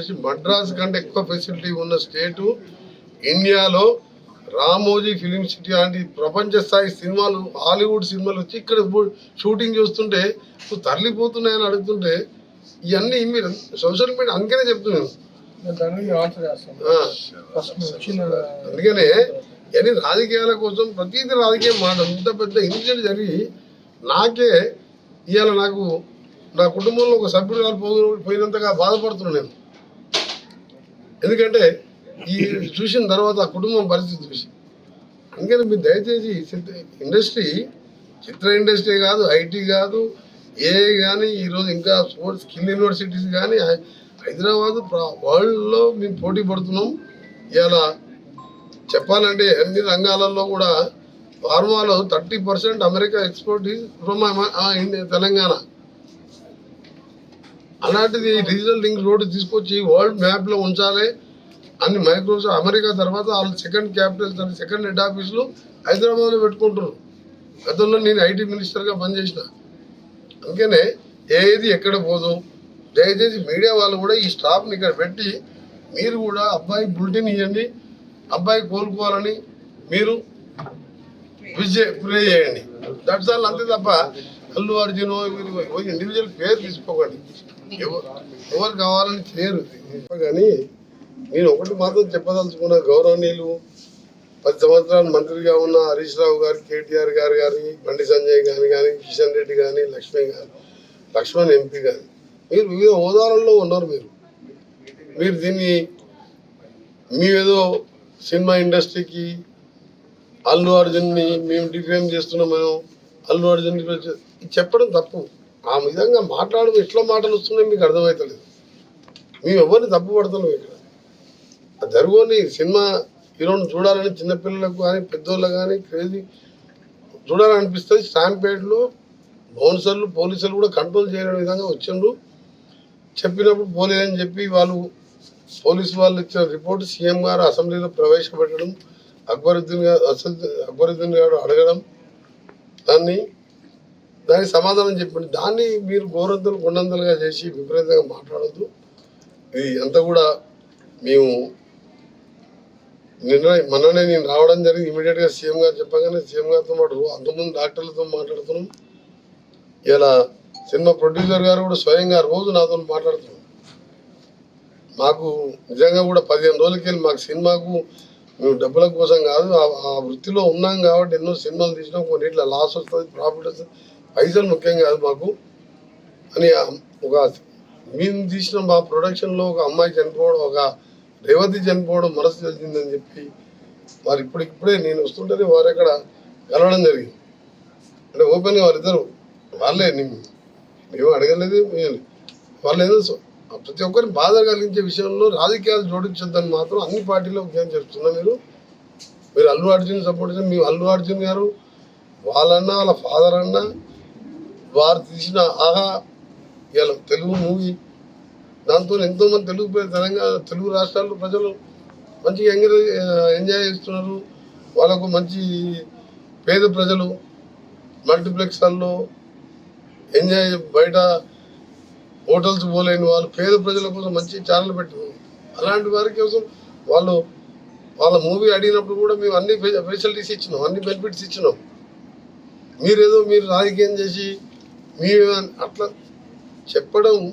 Industry Madras కంటే ఎక్కువ facility ఉన్న స్టేటు ఇండియాలో రామోజీ ఫిలిం సిటీ లాంటి ప్రపంచ స్థాయి సినిమాలు హాలీవుడ్ సినిమాలు వచ్చి ఇక్కడ షూటింగ్ చూస్తుంటే నువ్వు తరలిపోతున్నాయని అడుగుతుంటే ఇవన్నీ మీరు సోషల్ మీడియా అందుకనే చెప్తున్నాను. అందుకనే ఇవన్నీ రాజకీయాల కోసం ప్రతిదీ రాజకీయం మాట ఇంత పెద్ద ఇన్సిడెంట్ జరిగి నాకే ఇవాళ నాకు నా కుటుంబంలో ఒక సభ్యుడు పోయినంతగా బాధపడుతున్నాను నేను. ఎందుకంటే ఈ చూసిన తర్వాత ఆ కుటుంబం పరిస్థితి చూసి. అందుకని మీరు దయచేసి చిత్ర ఇండస్ట్రీ చిత్ర ఇండస్ట్రీ కాదు ఐటీ కాదు ఏ కానీ ఈరోజు ఇంకా స్పోర్ట్స్ స్కిల్ యూనివర్సిటీస్ కానీ హైదరాబాద్ వరల్డ్లో మేము పోటీ పడుతున్నాం. ఇలా చెప్పాలంటే అన్ని రంగాలలో కూడా ఫార్మాలో thirty percent America export from Telangana. అలాంటిది డిజిటల్ లింక్ రోడ్డు తీసుకొచ్చి వరల్డ్ మ్యాప్లో ఉంచాలి. అన్ని మైక్రోసాఫ్ట్ అమెరికా తర్వాత వాళ్ళు సెకండ్ క్యాపిటల్ సెకండ్ హెడ్ ఆఫీసులు హైదరాబాద్లో పెట్టుకుంటారు గతంలో నేను ఐటీ మినిస్టర్గా పనిచేసిన. అందుకనే ఏది ఎక్కడ పోదు. దయచేసి మీడియా వాళ్ళు కూడా ఈ స్టాఫ్ని ఇక్కడ పెట్టి మీరు కూడా అబ్బాయి బులెటిన్ ఇవ్వండి అబ్బాయి కోలుకోవాలని మీరు విజయ్ ప్రే చేయండి. దట్స్ ఆల్ అంతే తప్ప అల్లు అర్జున్ మీరు ఇండివిజువల్ పేరు తీసుకోకండి. ఎవరు కావాలని చేయరు. కానీ నేను ఒకటి మాత్రం చెప్పదలుచుకున్న గౌరవనీయులు పది సంవత్సరాలు మంత్రిగా ఉన్న హరీష్ రావు గారు కేటీఆర్ గారు కానీ బండి సంజయ్ గారు కానీ కిషన్ రెడ్డి కానీ లక్ష్మణ్ గారు లక్ష్మణ్ ఎంపీ గారు మీరు వివిధ హోదాలలో ఉన్నారు మీరు. మీరు దీన్ని మీరేదో సినిమా ఇండస్ట్రీకి అల్లు అర్జున్ని మేము డిఫేమ్ చేస్తున్నాం మేము అల్లు అర్జున్ చెప్పడం తప్పు. ఆ విధంగా మాట్లాడడం ఎట్లా మాటలు వస్తున్నాయి మీకు అర్థమవుతలేదు మేము ఎవరిని తప్పు పడుతున్నాం ఇక్కడ. ఆ జరుగుని సినిమా హీరోని చూడాలని చిన్నపిల్లలకు కానీ పెద్దోళ్ళకు కానీ క్రేజీ చూడాలనిపిస్తుంది. స్టాంపేడ్లో బౌన్సర్లు పోలీసులు కూడా కంట్రోల్ చేయలేని విధంగా వచ్చిండ్రు. చెప్పినప్పుడు పోలేదని చెప్పి వాళ్ళు పోలీసు వాళ్ళు ఇచ్చిన రిపోర్ట్ సీఎం గారు అసెంబ్లీలో ప్రవేశపెట్టడం అక్బరుద్దీన్ గారు అసద్ అక్బరుద్దీన్ గారు అడగడం దాన్ని దానికి సమాధానం చెప్పండి. దాన్ని మీరు గోరంతులు గుండంతులుగా చేసి విపరీతంగా మాట్లాడద్దు. ఇది అంతా కూడా మేము నిన్న మొన్ననే నేను రావడం జరిగింది. ఇమీడియట్గా సీఎం గారు చెప్పగానే సీఎం గారితో మాట అంతమంది డాక్టర్లతో మాట్లాడుతున్నాం. ఇలా సినిమా ప్రొడ్యూసర్ గారు కూడా స్వయంగా రోజు నాతో మాట్లాడుతున్నాం మాకు నిజంగా కూడా పదిహేను రోజులకి వెళ్ళి మాకు సినిమాకు మేము డబ్బుల కోసం కాదు ఆ- ఆ వృత్తిలో ఉన్నాం కాబట్టి ఎన్నో సినిమాలు తీసినాం కొన్నిట్లో లాస్ వస్తుంది ప్రాఫిట్ వస్తుంది. పైసలు ముఖ్యం కాదు మాకు అని ఒక మేము తీసిన మా ప్రొడక్షన్లో ఒక అమ్మాయి చనిపోవడం ఒక రేవతి చనిపోవడం మనసు తెలిసిందని చెప్పి వారు ఇప్పుడు ఇప్పుడే నేను వస్తుంటేనే వారు అక్కడ కలవడం జరిగింది. అంటే ఓపెన్గా వారిద్దరు వాళ్ళే నీ- మేము అడగలేదు వాళ్ళు ఏదో ప్రతి ఒక్కరిని బాధ కలిగించే విషయంలో రాజకీయాలు జోడించొద్దని మాత్రం అన్ని పార్టీలో ముఖ్యంగా చెప్తున్నా మీరు మీరు అల్లు అర్జున్ సపోర్ట్ చేసి మీ అల్లు అర్జున్ గారు వాళ్ళన్నా వాళ్ళ ఫాదర్ అన్నా వారు తీసిన ఆహా ఇలా తెలుగు మూవీ. దాంతో ఎంతోమంది తెలుగు తెలంగాణ తెలుగు రాష్ట్రాల్లో ప్రజలు మంచిగా ఎంజాయ్ ఎంజాయ్ చేస్తున్నారు. వాళ్ళకు మంచి పేద ప్రజలు మల్టీప్లెక్స్లలో ఎంజాయ్ బయట హోటల్స్ పోలేని వాళ్ళు పేద ప్రజల కోసం మంచి ఛానల్ పెట్టారు అలాంటి వారి కోసం వాళ్ళు వాళ్ళ మూవీ అడిగినప్పుడు కూడా మేము అన్ని ఫెసిలిటీస్ ఇచ్చినాం అన్ని బెనిఫిట్స్ ఇచ్చినాం. మీరేదో మీరు రాజకీయం చేసి మీ అట్లా చెప్పడం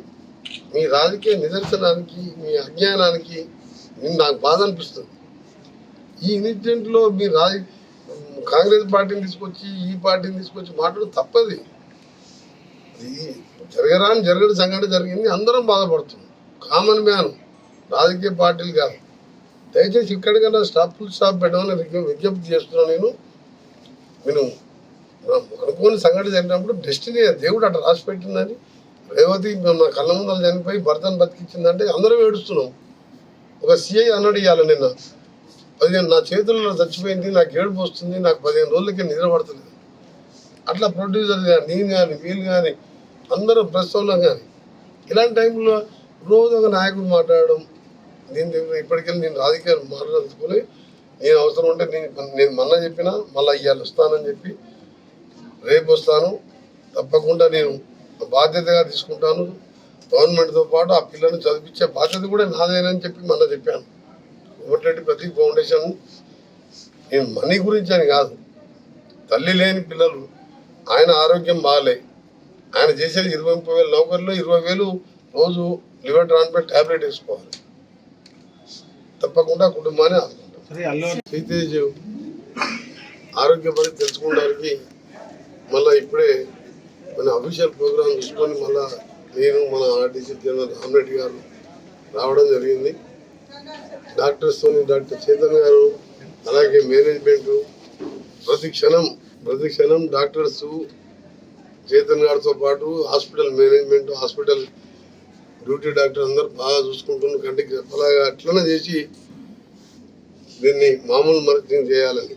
మీ రాజకీయ నిదర్శనానికి మీ అజ్ఞానానికి మీ- నాకు బాధ అనిపిస్తుంది. ఈ ఇన్సిడెంట్లో మీ రాజ కాంగ్రెస్ పార్టీని తీసుకొచ్చి ఈ పార్టీని తీసుకొచ్చి మాట్లాడు తప్పది. జరగరాని జరగని సంఘటన జరిగింది అందరం బాధపడుతున్నాం. కామన్ మ్యాన్ రాజకీయ పార్టీలు కాదు. దయచేసి ఇక్కడికన్నా స్టాప్ ఫుల్ స్టాప్ పెట్టమని విజ్ఞప్తి చేస్తున్నాను నేను. నేను అనుకోని సంఘటన జరిగినప్పుడు డెస్టినీ దేవుడు అట్లా రాసి పెట్టిందని. రేవతి నా కళ్ళ ముందర చనిపోయి భర్తను బతికించిందంటే అందరం ఏడుస్తున్నాం. ఒక సిఐ అన్నాడు ఇవ్వాలి నిన్న. పదిహేను నా చేతుల్లో చచ్చిపోయింది నాకు ఏడుపు వస్తుంది నాకు పదిహేను రోజులకి నిద్ర పడుతుంది అట్లా ప్రొడ్యూసర్ కానీ నేను కానీ వీళ్ళు కానీ అందరూ ప్రెస్ కానీ ఇలాంటి టైంలో రోజు ఒక నాయకుడు మాట్లాడడం దీని దగ్గర ఇప్పటికెళ్ళి నేను రాజకీయాలు మాట్లాడుకొని నేను అవసరం ఉంటే నేను నేను మన్న చెప్పినా మళ్ళీ ఇవాళ వస్తానని చెప్పి రేపు వస్తాను. తప్పకుండా నేను బాధ్యతగా తీసుకుంటాను. గవర్నమెంట్తో పాటు ఆ పిల్లల్ని చదివించే బాధ్యత కూడా నాదేనని చెప్పి మొన్న చెప్పాను. కోమటిరెడ్డి ప్రతీక్ ఫౌండేషన్ నేను మనీ గురించి అని కాదు. తల్లి లేని పిల్లలు ఆయన ఆరోగ్యం బాగాలే ఆయన చేసేది ఇరవై ముప్పై వేలు నౌకర్లో ఇరవై వేలు రోజు లివర్ ట్రాన్స్ప్లాంట్ ట్యాబ్లెట్ వేసుకోవాలి. తప్పకుండా కుటుంబాన్ని ఆదుకుంటాం. క్షితేజ్ ఆరోగ్య పరిస్థితి తెలుసుకోవడానికి మళ్ళీ ఇప్పుడే మన అఫీషియల్ ప్రోగ్రామ్ చూసుకొని మళ్ళీ నేను మన ఆర్టీసీ జనరల్ రామరెడ్డి గారు రావడం జరిగింది. డాక్టర్స్తో డాక్టర్ చేతన్ గారు అలాగే మేనేజ్మెంట్ ప్రతి క్షణం ప్రతి క్షణం డాక్టర్స్ చేతన్ గారితో పాటు hospital management hospital duty doctor అందరూ బాగా చూసుకుంటున్నారు. కంటికి అలాగా అట్లనే చేసి దీన్ని మామూలు మరిచింగ్ చేయాలని.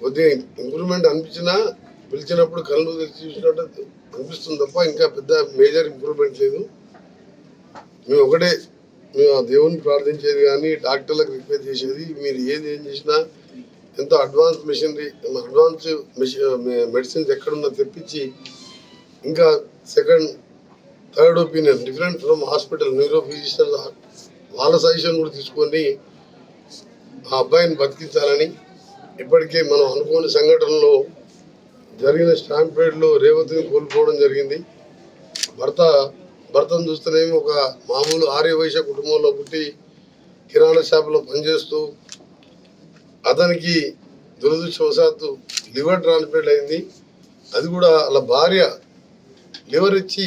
కొద్దిగా ఇంప్రూవ్మెంట్ అనిపించినా పిలిచినప్పుడు కళ్ళు తెరిచి చూసినట్టు అనిపిస్తుంది తప్ప ఇంకా పెద్ద మేజర్ ఇంప్రూవ్మెంట్ లేదు. మేము ఒకటే మేము ఆ దేవుని ప్రార్థించేది కానీ డాక్టర్లకు రిక్వెస్ట్ చేసేది మీరు ఏది ఏం చేసినా ఎంతో advance machinery advance machine medicines ఎక్కడున్నా తెప్పించి ఇంకా second third opinion different from hospital neuro physician వాళ్ళ సజెషన్ కూడా తీసుకొని ఆ అబ్బాయిని బతికించాలని ఇప్పటికే మనం అనుకోని సంఘటనలో జరిగిన స్టాంపేడ్లో రేవతిని కోల్పోవడం జరిగింది. భర్త భర్తను చూస్తేనేమి ఒక మామూలు ఆర్యవైశ్య కుటుంబంలో పుట్టి కిరాణా షాపులో పనిచేస్తూ అతనికి దురదృష్టవశాత్తు లివర్ ట్రాన్స్ప్లాంట్ అయింది. అది కూడా వాళ్ళ భార్య లివర్ ఇచ్చి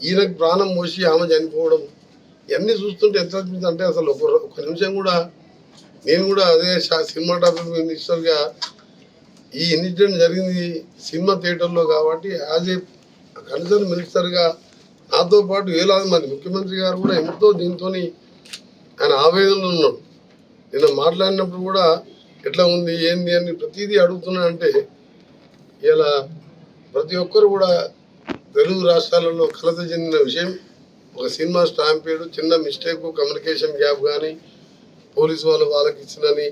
ఈయనకు ప్రాణం మోసి ఆమె చనిపోవడం ఇవన్నీ చూస్తుంటే ఎంత అనిపిస్తుంది అంటే అసలు ఒక నిమిషం కూడా నేను కూడా అదే సినిమా టాపిక్ మినిస్టర్గా ఈ ఇన్సిడెంట్ జరిగింది సినిమా థియేటర్లో కాబట్టి యాజ్ ఏ కన్సర్న్ మినిస్టర్గా నాతో పాటు వేలాది మంది ముఖ్యమంత్రి గారు కూడా ఎంతో దీంతో ఆయన ఆవేదనలో ఉన్నాడు నిన్న మాట్లాడినప్పుడు కూడా ఎట్లా ఉంది ఏంది అని ప్రతిదీ అడుగుతున్నా అంటే ఇలా ప్రతి ఒక్కరు కూడా తెలుగు రాష్ట్రాలలో కలత చెందిన విషయం. ఒక సినిమా స్టాంపేడు చిన్న మిస్టేక్ కమ్యూనికేషన్ గ్యాప్ కానీ పోలీసు వాళ్ళు వాళ్ళకి ఇచ్చినని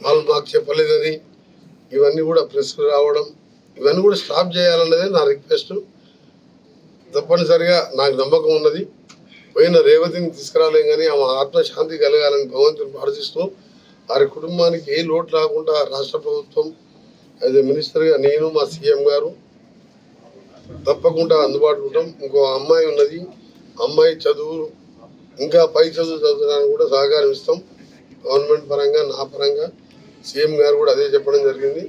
వాళ్ళు మాకు చెప్పలేదని ఇవన్నీ కూడా ప్రెస్కు రావడం ఇవన్నీ కూడా స్టాప్ చేయాలన్నదే నా రిక్వెస్ట్. తప్పనిసరిగా నాకు నమ్మకం ఉన్నది. పోయిన రేవతిని తీసుకురాలేం కానీ ఆమె ఆత్మశాంతి కలగాలని భగవంతుని ప్రార్థిస్తూ వారి కుటుంబానికి ఏ లోటు రాకుండా రాష్ట్ర ప్రభుత్వం యాజ్ ఏ మినిస్టర్గా నేను మా సీఎం గారు తప్పకుండా అందుబాటులో ఉంటాం. ఇంకో అమ్మాయి ఉన్నది. అమ్మాయి చదువు ఇంకా పై చదువు చదవడానికి కూడా సహకారం ఇస్తాం. గవర్నమెంట్ పరంగా నా పరంగా. సీఎం గారు కూడా అదే చెప్పడం జరిగింది.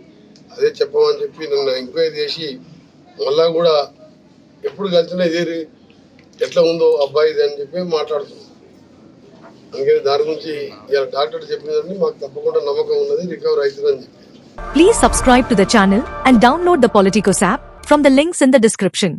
అదే చెప్పమని చెప్పి నన్ను ఎంక్వైరీ చేసి మళ్ళా కూడా ఎప్పుడు కలిసినా ఇదే ఎట్లా ఉందో అబ్బాయిది అని చెప్పి మాట్లాడుతున్నాం. అందుకని దాని గురించి ఇలా డాక్టర్ చెప్పిందని మాకు తప్పకుండా నమ్మకం ఉన్నది రికవర్ అవుతుందని చెప్పి. Please subscribe to the channel and download the Politicos app from the links in the description